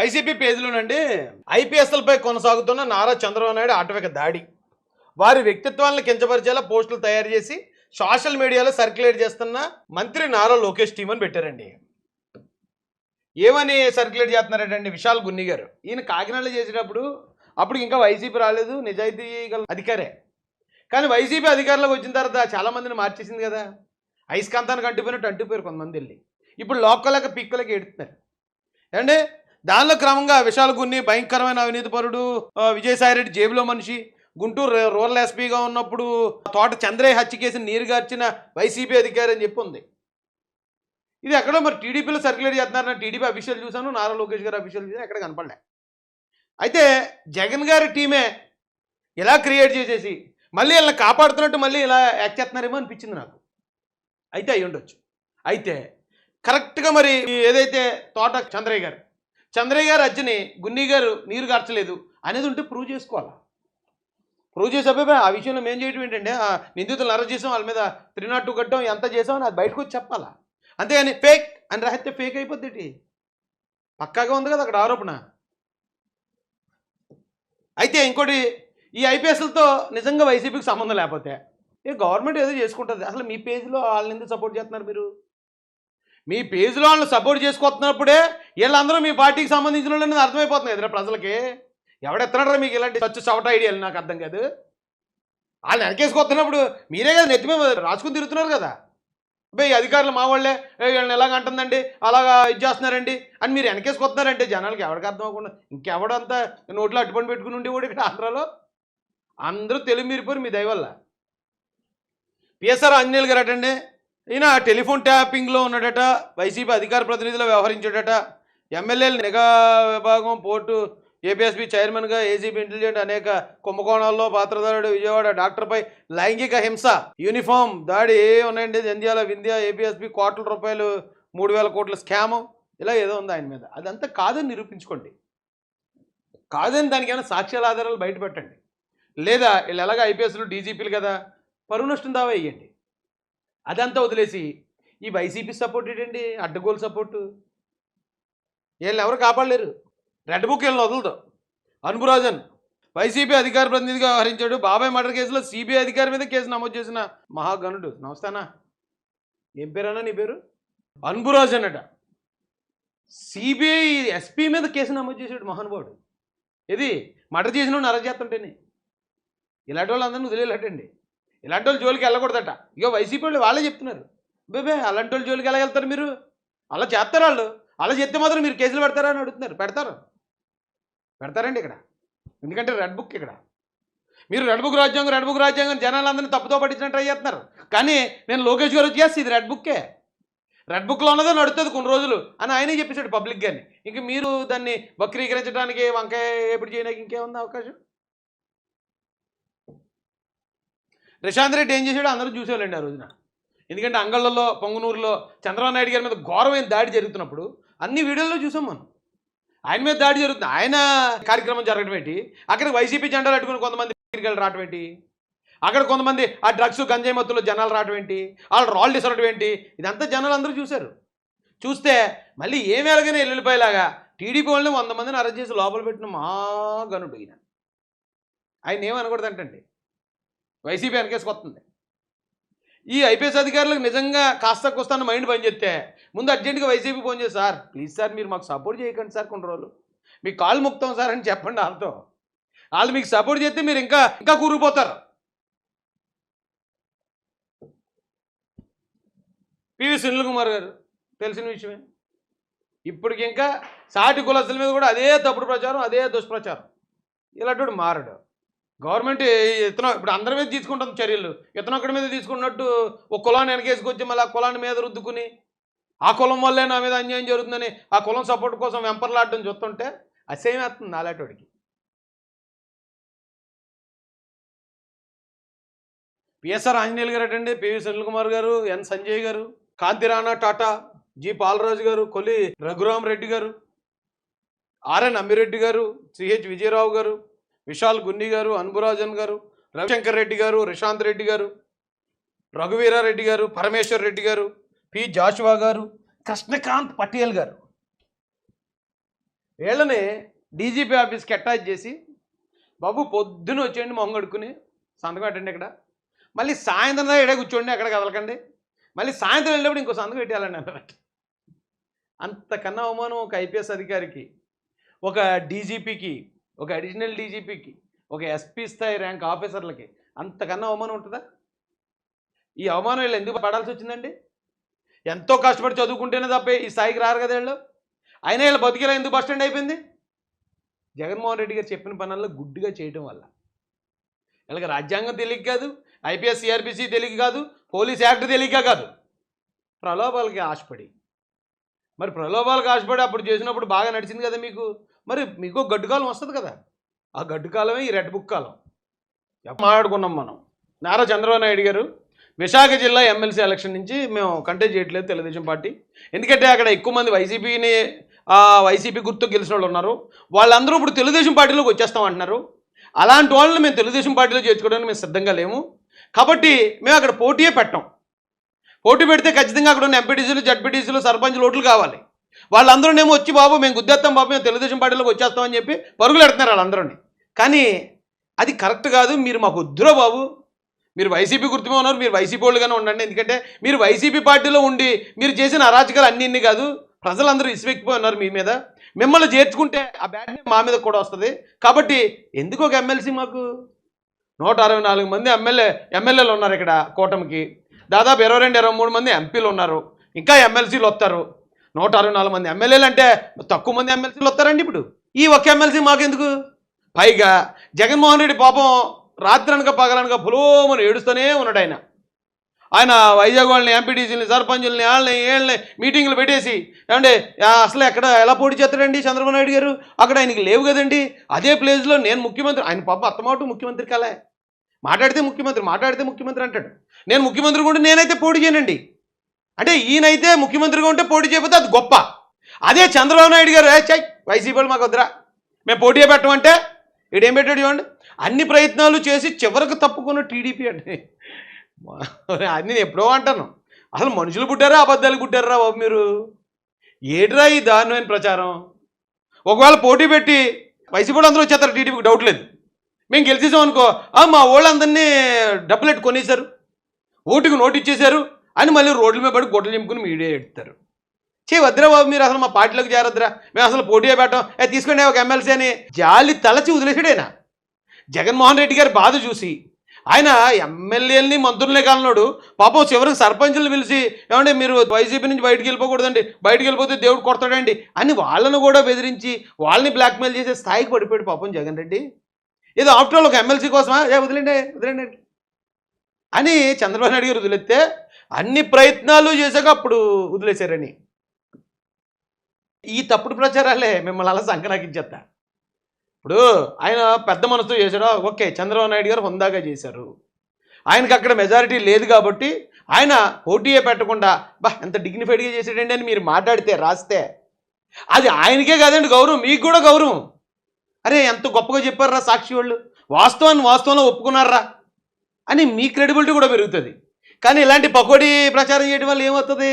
YCP పేజీలోనండి ఐపీఎస్ఎల్పై కొనసాగుతున్న నారా చంద్రబాబు నాయుడు ఆటవిక దాడి. వారి వ్యక్తిత్వాలను కించపరిచేలా పోస్టులు తయారు చేసి సోషల్ మీడియాలో సర్క్యులేట్ చేస్తున్న మంత్రి నారా లోకేష్ టీం అని పెట్టారండి. ఏమని సర్క్యులేట్ చేస్తున్నారంటే విశాల్ గున్ని గారు. ఈయన కాకినాడలో చేసేటప్పుడు అప్పుడు ఇంకా వైసీపీ రాలేదు నిజాయితీ గల అధికారే. కానీ వైసీపీ అధికారంలోకి వచ్చిన తర్వాత చాలా మందిని మార్చేసింది కదా. ఐస్కాంతానికి అంటుపోయినట్టు అంటుపోయారు కొంతమంది వెళ్ళి. ఇప్పుడు లోకలకి పిక్కలకి ఎడుతున్నారు ఏమండి? దానిలో క్రమంగా విశాల్ గున్ని భయంకరమైన అవినీతి పరుడు విజయసాయిరెడ్డి జేబులో మనిషి గుంటూరు రూరల్ ఎస్పీగా ఉన్నప్పుడు తోట చంద్రయ్య హత్య కేసుని నీరు గార్చిన వైసీపీ అధికారి అని చెప్పి ఉంది. ఇది ఎక్కడో మరి టీడీపీలో సర్క్యులేట్ చేస్తున్నారని టీడీపీ అఫీషియల్ చూశాను నారా లోకేష్ గారు అఫీషియల్ చూసాను ఎక్కడ కనపడలే. అయితే జగన్ గారి టీమే ఇలా క్రియేట్ చేసేసి మళ్ళీ వీళ్ళని కాపాడుతున్నట్టు మళ్ళీ ఇలా యాక్ట్ చేస్తున్నారేమో అనిపించింది నాకు. అయితే అయ్యి ఉండొచ్చు అయితే కరెక్ట్గా మరి ఏదైతే తోట చంద్రయ్య గారు చంద్రయ్య గారు అజ్జని గున్ని గారు నీరు గార్చలేదు అనేది ఉంటే ప్రూవ్ చేసుకోవాలా? ప్రూవ్ చేసే ఆ విషయంలో మేము చేయడం ఏంటంటే ఆ అరెస్ట్ చేసాం వాళ్ళ మీద త్రీ నాట్ టూ కట్టాం ఎంత చేసాం అని అది బయటకు వచ్చి చెప్పాలా? అంతేగాని ఫేక్ అని రాస్తే ఫేక్ అయిపోద్ది పక్కాగా ఉంది కదా అక్కడ ఆరోపణ. అయితే ఇంకోటి ఈ ఐపీఎస్లతో నిజంగా వైసీపీకి సంబంధం లేకపోతే ఏ గవర్నమెంట్ ఏదో చేసుకుంటుంది. అసలు మీ పేజ్లో వాళ్ళని ఎందుకు సపోర్ట్ చేస్తున్నారు మీరు? మీ పేజ్లో వాళ్ళని సపోర్ట్ చేసుకొస్తున్నప్పుడే వీళ్ళందరూ మీ పార్టీకి సంబంధించిన వాళ్ళు అర్థమైపోతుంది ఎదురు ప్రజలకి. ఎవడెత్తనాడరా మీకు ఇలాంటి సచ్చు చవట ఐడియాలు? నాకు అర్థం కాదు. వాళ్ళు వెనకేసుకొస్తున్నప్పుడు మీరే కదా నెత్తి మీద రాసుకుని తిరుగుతున్నారు కదా. అబ్బాయి అధికారులు మా వాళ్ళే. వీళ్ళని ఎలాగ అంటుందండి? అలాగా ఇది చేస్తున్నారండి? అని మీరు వెనకేసుకొస్తున్నారంటే జనాలకి ఎవరికి అర్థం అవ్వకుండా ఇంకెవడంతా నోట్లో అట్టుపని పెట్టుకుని ఉండేవాడు ఇక్కడ ఆంధ్రాలో? అందరూ తెలుగు మీరిపోరు మీ దయవల్ల పిఎస్ఆర్ ఆంజనేయులు గారు అటండి. ఈయన టెలిఫోన్ ట్యాపింగ్లో ఉన్నాడట వైసీపీ అధికార ప్రతినిధిలో వ్యవహరించాడట. ఎమ్మెల్యేలు నిఘా విభాగం పోర్టు ఏపీఎస్బీ చైర్మన్గా ఏసీబీ ఇంటెలిజెంట్ అనేక కుంభకోణాల్లో పాత్రధారుడు విజయవాడ. డాక్టర్పై లైంగిక హింస యూనిఫామ్ దాడి ఏ ఉన్నాయండి? జంధ్యాల వింధ్య ఏపీఎస్బీ కోట్ల రూపాయలు మూడు వేల కోట్ల స్కాము. ఇలా ఏదో ఉంది ఆయన మీద. అదంతా కాదని నిరూపించుకోండి. కాదని దానికి ఏమైనా సాక్ష్యాల ఆధారాలు బయట పెట్టండి. లేదా వీళ్ళు ఎలాగ ఐపీఎస్లు డీజీపీలు కదా పరువు నష్టం దావా వేయండి అదంతా వదిలేసి ఈ వైసీపీ సపోర్ట్ ఏంటండి? అడ్డగోలు సపోర్టు. వీళ్ళని ఎవరు కాపాడలేరు. రెడ్ బుక్ వీళ్ళని వదలదు అనుపురాజన్ వైసీపీ అధికార ప్రతినిధిగా వ్యవహరించాడు. బాబాయ్ మర్డర్ కేసులో సిబిఐ అధికారి మీద కేసు నమోదు చేసిన మహాగణుడు. నమస్తానా? ఏం పేరన్నా నీ పేరు? అన్బురాజన్ అట. సిబిఐ ఎస్పీ మీద కేసు నమోదు చేశాడు మహానుభావుడు ఇది మర్డర్ చేసిన అరెస్ట్ చేస్తుంటేనే. ఇలాంటి వాళ్ళు అందరినీ వదిలేటండి ఇలాంటి వాళ్ళు జోలికి వెళ్ళకూడదట. ఇక వైసీపీ వాళ్ళు వాళ్ళే చెప్తున్నారు. బేబే అలాంటి వాళ్ళు జోలికి వెళ్ళగలుగుతారు వెళ్తారు మీరు? అలా చేస్తారు వాళ్ళు. అలా చెప్తే మాత్రం మీరు కేసులు పెడతారా? అని అడుగుతున్నారు. పెడతారు. పెడతారండి ఇక్కడ. ఎందుకంటే రెడ్ బుక్ ఇక్కడ. మీరు రెడ్ బుక్ రాజ్యాంగం రెడ్ బుక్ రాజ్యాంగం జనాలందరినీ తప్పుతో పట్టించినట్టు ట్రై చేస్తున్నారు. కానీ నేను లోకేష్ గారు వచ్చేసి ఇది రెడ్ బుక్కే. రెడ్ బుక్లో ఉన్నదే నడుతుంది కొన్ని రోజులు అని ఆయనే చెప్పేశాడు పబ్లిక్ కానీ ఇంక మీరు దాన్ని వక్రీకరించడానికి వంకాయ ఎప్పుడు చేయడానికి ఇంకేముంది అవకాశం? ప్రశాంత్ రెడ్డి ఏం చేశాడో అందరూ చూసేవాళ్ళండి ఆ రోజున. ఎందుకంటే అంగళ్ళలో పొంగునూరులో చంద్రబాబు నాయుడు గారి మీద ఘోరమైన దాడి జరుగుతున్నప్పుడు అన్ని వీడియోల్లో చూసాం మనం. ఆయన మీద దాడి జరుగుతుంది. ఆయన కార్యక్రమం జరగడం ఏంటి? అక్కడ వైసీపీ జెండాలు అట్టుకుని కొంతమంది క్రికెట్ రావడం ఏంటి? అక్కడ కొంతమంది ఆ డ్రగ్స్ గంజాయి మత్తులో జనాలు రావడం ఏంటి? వాళ్ళు రాళ్ళు ఇసరడం ఏంటి? ఇదంతా జనాలు అందరూ చూశారు. చూస్తే మళ్ళీ ఏం ఎలాగైనా ఎల్లుల్లిపోయేలాగా టీడీపీ వాళ్ళని వంద మందిని అరెస్ట్ చేసి లోపల పెట్టిన మహాగనుడు ఈయన. ఆయన ఏమనకూడదంటండి? వైసీపీ వెనకేసుకొస్తుంది. ఈ ఐపీఎస్ అధికారులకు నిజంగా కాస్త కూస్తాను మైండ్ పనిచేస్తే ముందు అర్జెంటుగా వైసీపీ ఫోన్ చేసి సార్ ప్లీజ్ సార్ మీరు మాకు సపోర్ట్ చేయకండి సార్ కొన్ని రోజులు. మీకు కాలు ముక్తాం సార్ అని చెప్పండి వాళ్ళతో. వాళ్ళు మీకు సపోర్ట్ చేస్తే మీరు ఇంకా ఇంకా కూరుకుపోతారు. పివి సునీల్ కుమార్ గారు తెలిసిన విషయమే. ఇప్పటికింకా సాటి కులస్తుల మీద కూడా అదే తప్పుడు ప్రచారం అదే దుష్ప్రచారం. ఇలాంటి మారడు. గవర్నమెంట్ ఇతను ఇప్పుడు అందరి మీద తీసుకుంటుంది చర్యలు. ఇతను ఒకటి మీద తీసుకున్నట్టు ఒక కులాన్ని వెనకేసుకొచ్చి మళ్ళీ ఆ కులాన్ని మీద రుద్దుకుని ఆ కులం వల్లే నా మీద అన్యాయం జరుగుతుందని ఆ కులం సపోర్ట్ కోసం వెంపర్లాడడం చూస్తుంటే అసహ్యం వేస్తుంది నాలాటోడికి. పిఎస్ఆర్ ఆంజనేయులు గారు అటండి పివి సునీల్ కుమార్ గారు ఎన్ సంజయ్ గారు కాంతి రాణా టాటా జి పాలరాజు గారు కొలి రఘురామ్ రెడ్డి గారు ఆర్ఎన్ అమ్మిరెడ్డి గారు సిహెచ్ విజయరావు గారు విశాల్ గున్ని గారు అన్బురాజన్ గారు రవిశంకర్ రెడ్డి గారు రిషాంత్ రెడ్డి గారు రఘువీరారెడ్డి గారు పరమేశ్వర్ రెడ్డి గారు పి. జాషువా గారు కృష్ణకాంత్ పటేల్ గారు. వీళ్ళని డీజీపీ ఆఫీస్కి అటాచ్ చేసి బాబు పొద్దున వచ్చేయండి మొహం కడుక్కుని. సంతకం పెట్టండి ఇక్కడ. మళ్ళీ సాయంత్రం దాకా కూర్చోండి అక్కడ కదలకండి. మళ్ళీ సాయంత్రం వెళ్ళినప్పుడు ఇంకో సంతకం పెట్టాలని అన్నమాట అంతకన్నా అవమానం ఒక ఐపీఎస్ అధికారికి ఒక డీజీపీకి ఒక అడిషనల్ డీజీపీకి ఒక ఎస్పీ స్థాయి ర్యాంక్ ఆఫీసర్లకి అంతకన్నా అవమానం ఉంటుందా? ఈ అవమానం వీళ్ళు ఎందుకు పడాల్సి వచ్చిందండి? ఎంతో కష్టపడి చదువుకుంటేనే తప్ప ఈ స్థాయికి రారు కదా వీళ్ళు? అయినా వీళ్ళు బతికేలా ఎందుకు బస్ స్టాండ్ అయిపోయింది? జగన్మోహన్ రెడ్డి గారు చెప్పిన పనుల్లో గుడ్డిగా చేయటం వల్ల. వీళ్ళకి రాజ్యాంగం తెలియక కాదు ఐపీఎస్ సిఆర్పిసి తెలియక కాదు పోలీస్ యాక్ట్ తెలియక కాదు. ప్రలోభాలకి ఆశపడి. మరి ప్రలోభాలకు ఆశపడి అప్పుడు చేసినప్పుడు బాగా నడిచింది కదా మీకు? మరి మీకు గడ్డు కాలం వస్తుంది కదా. ఆ గడ్డు కాలమే ఈ రెడ్ బుక్ కాలం. మాట్లాడుకున్నాం మనం? నారా చంద్రబాబు నాయుడు గారు విశాఖ జిల్లా ఎమ్మెల్సీ ఎలక్షన్ నుంచి మేము కంటెస్ట్ చేయట్లేదు తెలుగుదేశం పార్టీ. ఎందుకంటే అక్కడ ఎక్కువ మంది వైసీపీని వైసీపీ గుర్తు గెలిచిన వాళ్ళు ఉన్నారు. వాళ్ళందరూ ఇప్పుడు తెలుగుదేశం పార్టీలోకి వచ్చేస్తాం అంటున్నారు. అలాంటి వాళ్ళని మేము తెలుగుదేశం పార్టీలో చేర్చుకోవడానికి మేము సిద్ధంగా లేము. కాబట్టి మేము అక్కడ పోటీయే పెట్టాం. పోటీ పెడితే ఖచ్చితంగా అక్కడ ఉన్న ఎంపీటీసీలు జడ్పీటీసీలు సర్పంచ్ ఓట్లు కావాలి. వాళ్ళందరూనేమో వచ్చి బాబు మేము గుద్దేస్తాం బాబు మేము తెలుగుదేశం పార్టీలోకి వచ్చేస్తామని చెప్పి పరుగులు పెడుతున్నారు వాళ్ళందరూ కానీ అది కరెక్ట్ కాదు. మీరు మాకు వద్దురా బాబు. మీరు వైసీపీ గుర్తుమే ఉన్నారు. మీరు వైసీపీ వాళ్ళుగానే ఉండండి. ఎందుకంటే మీరు వైసీపీ పార్టీలో ఉండి మీరు చేసిన అరాచకాలు అన్ని ఇన్ని కాదు. ప్రజలందరూ ఇసువెక్కిపోయి ఉన్నారు మీ మీద. మిమ్మల్ని చేర్చుకుంటే ఆ బ్యాడ్ నేమ్ మా మీద కూడా వస్తుంది. కాబట్టి ఎందుకు ఒక ఎమ్మెల్సీ మాకు? నూట అరవై నాలుగు మంది ఎమ్మెల్యే ఎమ్మెల్యేలు ఉన్నారు ఇక్కడ కూటమికి. దాదాపు ఇరవై రెండు ఇరవై మూడు మంది ఎంపీలు ఉన్నారు. ఇంకా ఎమ్మెల్సీలు వస్తారు. నూట అరవై నాలుగు మంది ఎమ్మెల్యేలు అంటే తక్కువ మంది ఎమ్మెల్సీలు వస్తారండి ఇప్పుడు. ఈ ఒక్క ఎమ్మెల్సీ మాకెందుకు? పైగా జగన్మోహన్ రెడ్డి పాపం రాత్రనక పగలనక పులోమని ఏడుస్తూనే ఉన్నాడు ఆయన. ఆయన వైజాగ్ వాళ్ళని ఎంపీటీసీని సర్పంచుల్ని వాళ్ళని వీళ్ళని మీటింగ్లు పెట్టేసి ఏమంటే అసలు ఎక్కడ ఎలా పోటీ చేస్తాడండి చంద్రబాబు నాయుడు గారు? అక్కడ ఆయనకి లేవు కదండి. అదే ప్లేస్లో నేను ముఖ్యమంత్రి ఆయన పాప అత్తమాటు ముఖ్యమంత్రి కాలే. మాట్లాడితే ముఖ్యమంత్రి మాట్లాడితే ముఖ్యమంత్రి అంటాడు. నేను ముఖ్యమంత్రి కూడా నేనైతే పోటీ చేయనండి. అంటే ఈయనైతే ముఖ్యమంత్రిగా ఉంటే పోటీ చేయకపోతే అది గొప్ప. అదే చంద్రబాబు నాయుడు గారు "ఏ, చెయ్ వైసీపీ వాళ్ళు మాకు వద్దురా. మేము పోటీ పెట్టమంటే ఈడేం పెట్టాడు చూడండి. అన్ని ప్రయత్నాలు చేసి చివరికి తప్పుకున్న టీడీపీ అంటే అన్ని నేను ఎప్పుడో అంటాను. అసలు మనుషులు పుట్టారా అబద్ధాలు పుట్టారా బాబు మీరు? ఏడ్రా ఈ దారుణమైన ప్రచారం? ఒకవేళ పోటీ పెట్టి వైసీపీ వాళ్ళు అందరూ వచ్చేస్తారు? టీడీపీకి డౌట్ లేదు. మేము గెలిచేసాం అనుకో మా వాళ్ళందరినీ డబ్బులు పెట్టి కొనేశారు. ఓటుకు నోటు ఇచ్చేశారు అని మళ్ళీ రోడ్ల మీద పడి గొడ్డలు నింపుకుని మీడియా ఎడతారు. చే వద్దురా బాబు మీరు అసలు మా పార్టీలోకి చేరొద్దురా. మేము అసలు పోటీ పెట్టాం. ఏ తీసుకోండి ఒక ఎమ్మెల్సీ అని జాలి తలచి వదిలేసాడైనా జగన్మోహన్ రెడ్డి గారి బాధ చూసి ఆయన ఎమ్మెల్యేలని మంత్రులనే కాలన్నాడు పాపం చివరికి సర్పంచులు పిలిచి ఏమంటే మీరు వైసీపీ నుంచి బయటికి వెళ్ళిపోకూడదండి బయటికి వెళ్ళిపోతే దేవుడు కొడతాడండి అని వాళ్ళను కూడా బెదిరించి వాళ్ళని బ్లాక్మెయిల్ చేసే స్థాయికి పడిపోయాడు పాపం జగన్ రెడ్డి. ఏదో ఆఫ్టర్ ఆల్ ఒక ఎమ్మెల్సీ కోసమా? ఏ వదిలేండి వదిలేండి అని చంద్రబాబు నాయుడు గారు వదిలేస్తే అన్ని ప్రయత్నాలు చేశాక అప్పుడు వదిలేశారని. ఈ తప్పుడు ప్రచారాలే మిమ్మల్ని అలా సంకనాకించేస్తా ఇప్పుడు ఆయన పెద్ద మనసుతో చేశాడు ఓకే చంద్రబాబు నాయుడు గారు హుందాగా చేశారు. ఆయనకి అక్కడ మెజారిటీ లేదు కాబట్టి ఆయన పోటీయే పెట్టకుండా బా ఎంత డిగ్నిఫైడ్గా చేసాడండి అని మీరు మాట్లాడితే రాస్తే. అది ఆయనకే కాదండి గౌరవం మీకు కూడా గౌరవం. అరే ఎంత గొప్పగా చెప్పారా సాక్షి వాళ్ళు. వాస్తవాన్ని వాస్తవంలో ఒప్పుకున్నారా అని మీ క్రెడిబిలిటీ కూడా పెరుగుతుంది. కానీ ఇలాంటి పకోడీ ప్రచారం చేయడం వల్ల ఏమవుతుంది?